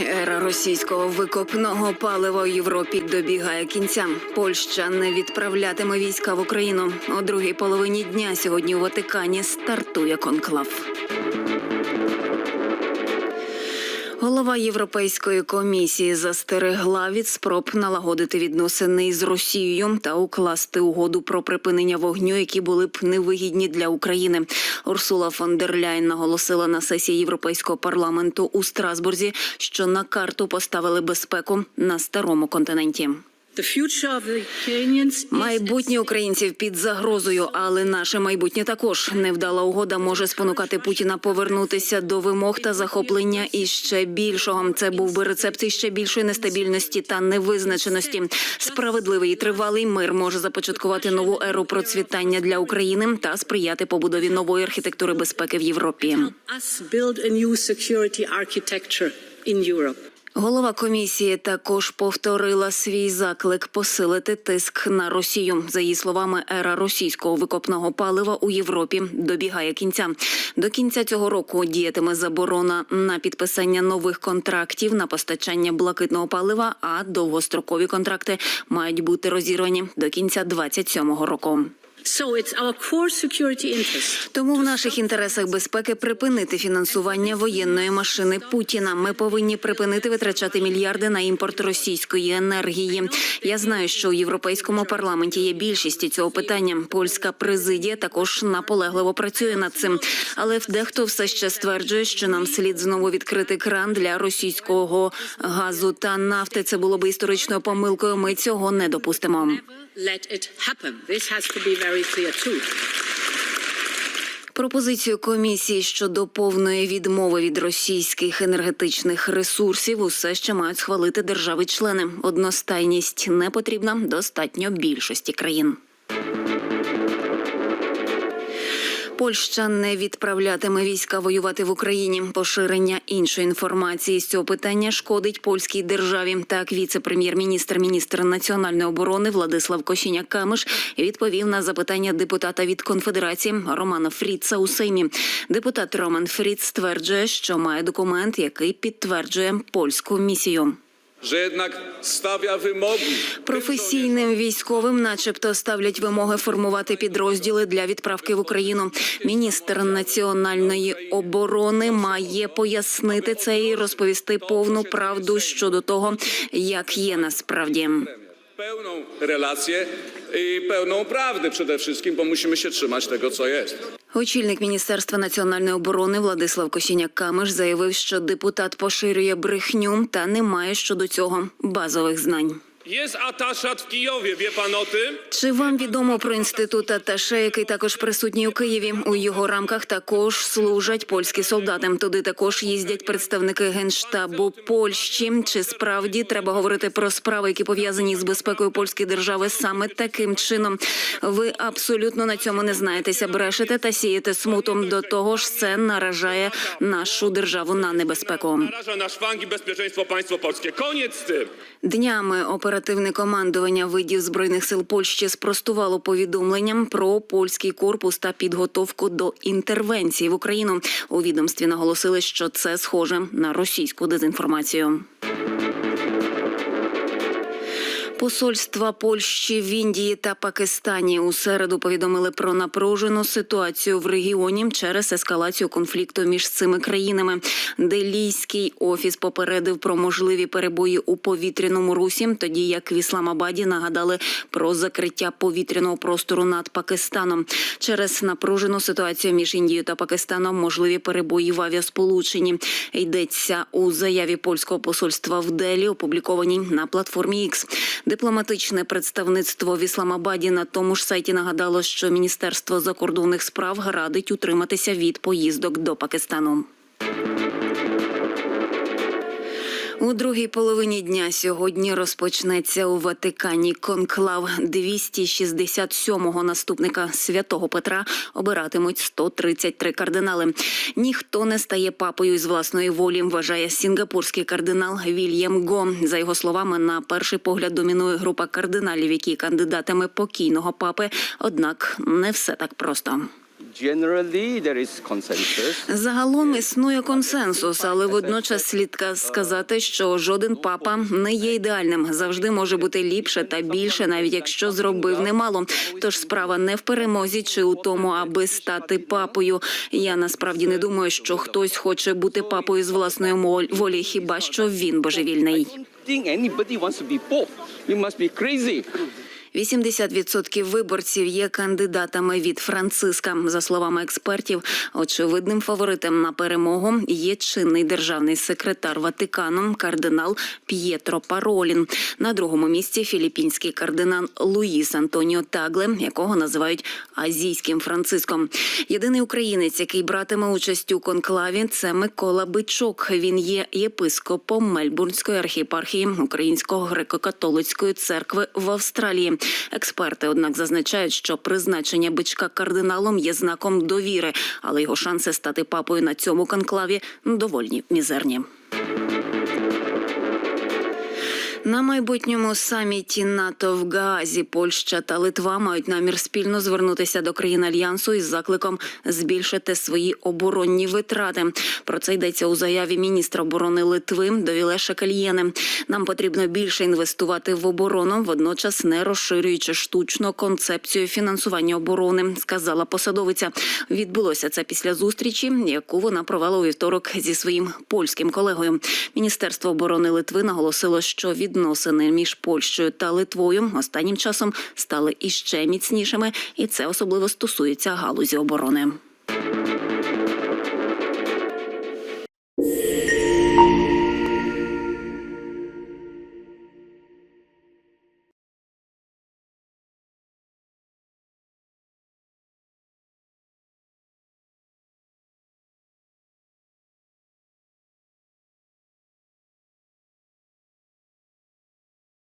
Ера російського викопного палива у Європі добігає кінця. Польща не відправлятиме війська в Україну. О другій половині дня сьогодні у Ватикані стартує конклав. Голова Європейської комісії застерегла від спроб налагодити відносини із Росією та укласти угоду про припинення вогню, які були б невигідні для України. Урсула фон дер Ляйн наголосила на сесії Європейського парламенту у Страсбурзі, що на карту поставили безпеку на старому континенті. Майбутнє українців під загрозою, але наше майбутнє також невдала угода може спонукати Путіна повернутися до вимог та захоплення і ще більшого. Це був би рецепт іще більшої нестабільності та невизначеності. Справедливий і тривалий мир може започаткувати нову еру процвітання для України та сприяти побудові нової архітектури безпеки в Європі. Голова комісії також повторила свій заклик посилити тиск на Росію. За її словами, ера російського викопного палива у Європі добігає кінця. До кінця цього року діятиме заборона на підписання нових контрактів на постачання блакитного палива. А довгострокові контракти мають бути розірвані до кінця 27-го року. Тому в наших інтересах безпеки припинити фінансування воєнної машини Путіна. Ми повинні припинити витрачати мільярди на імпорт російської енергії. Я знаю, що у європейському парламенті є більшість цього питання. Польська президія також наполегливо працює над цим. Але дехто все ще стверджує, що нам слід знову відкрити кран для російського газу та нафти. Це було би історичною помилкою. Ми цього не допустимо. let it happen. This has to be very. Пропозицію комісії щодо повної відмови від російських енергетичних ресурсів усе ще мають схвалити держави-члени. Одностайність не потрібна достатньо більшості країн. Польща не відправлятиме війська воювати в Україні. Поширення іншої інформації з цього питання шкодить польській державі. Так, віце-прем'єр-міністр, міністр національної оборони Владислав Косіняк Камиш відповів на запитання депутата від конфедерації Романа Фріца у Сеймі. Депутат Роман Фріц стверджує, що має документ, який підтверджує польську місію. Професійним військовим, начебто, ставлять вимоги формувати підрозділи для відправки в Україну. Міністр національної оборони має пояснити це і розповісти повну правду щодо того, як є насправді. Pełną relację i pełną prawdę przede wszystkim, bo musimy się trzymać tego, co jest. Очільник міністерства національної оборони Владислав Косіняк Камиш заявив, що депутат поширює брехню та не має щодо цього базових знань. Pan o tym? Чи вам відомо про інститут Аташе, який також присутній у Києві? У його рамках також служать польські солдати. Туди також їздять представники генштабу Польщі. Чи справді треба говорити про справи, які пов'язані з безпекою польської держави саме таким чином? Ви абсолютно на цьому не знаєтеся, брешете та сієте смутом. До того ж, це наражає нашу державу на небезпеку. Szwangi bezpieczeństwo państwo polskie. Koniec z tym. Днями оперативне командування видів збройних сил Польщі спростувало повідомленням про польський корпус та підготовку до інтервенції в Україну. У відомстві наголосили, що це схоже на російську дезінформацію. Посольства Польщі в Індії та Пакистані у середу повідомили про напружену ситуацію в регіоні через ескалацію конфлікту між цими країнами. Делійський офіс попередив про можливі перебої у повітряному русі, тоді як в Ісламабаді нагадали про закриття повітряного простору над Пакистаном. Через напружену ситуацію між Індією та Пакистаном можливі перебої в авіасполученні. Йдеться у заяві польського посольства в Делі, опублікованій на платформі X. Дипломатичне представництво в Ісламабаді на тому ж сайті нагадало, що Міністерство закордонних справ радить утриматися від поїздок до Пакистану. У другій половині дня сьогодні розпочнеться у Ватикані конклав 267-го наступника святого Петра. Обиратимуть 133 кардинали. Ніхто не стає папою із власної волі. Вважає сінгапурський кардинал Вільям Го. За його словами, на перший погляд домінує група кардиналів, які кандидатами покійного папи. Однак не все так просто. Загалом існує консенсус, але водночас слід сказати, що жоден папа не є ідеальним. Завжди може бути ліпше та більше, навіть якщо зробив немало. Тож справа не в перемозі чи у тому, аби стати папою. Я насправді не думаю, що хтось хоче бути папою з власної волі, хіба що він божевільний. I think anybody wants to be pope. You must be crazy. 80% виборців є кандидатами від Франциска. За словами експертів, очевидним фаворитом на перемогу є чинний державний секретар Ватикану кардинал П'єтро Паролін. На другому місці філіппінський кардинал Луїс Антоніо Тагле, якого називають азійським Франциском. Єдиний українець, який братиме участь у конклаві, це Микола Бичок. Він є єпископом Мельбурнської архіпархії Українського греко-католицької церкви в Австралії. Експерти, однак, зазначають, що призначення бичка кардиналом є знаком довіри, але його шанси стати папою на цьому конклаві доволі мізерні. На майбутньому саміті НАТО в Гаазі Польща та Литва мають намір спільно звернутися до країн альянсу із закликом збільшити свої оборонні витрати. Про це йдеться у заяві міністра оборони Литви Довілеша Кальєне. Нам потрібно більше інвестувати в оборону, водночас не розширюючи штучно концепцію фінансування оборони, сказала посадовиця. Відбулося це після зустрічі, яку вона провела у вівторок зі своїм польським колегою. Міністерство оборони Литви наголосило, що відносини між Польщею та Литвою останнім часом стали іще міцнішими, і це особливо стосується галузі оборони.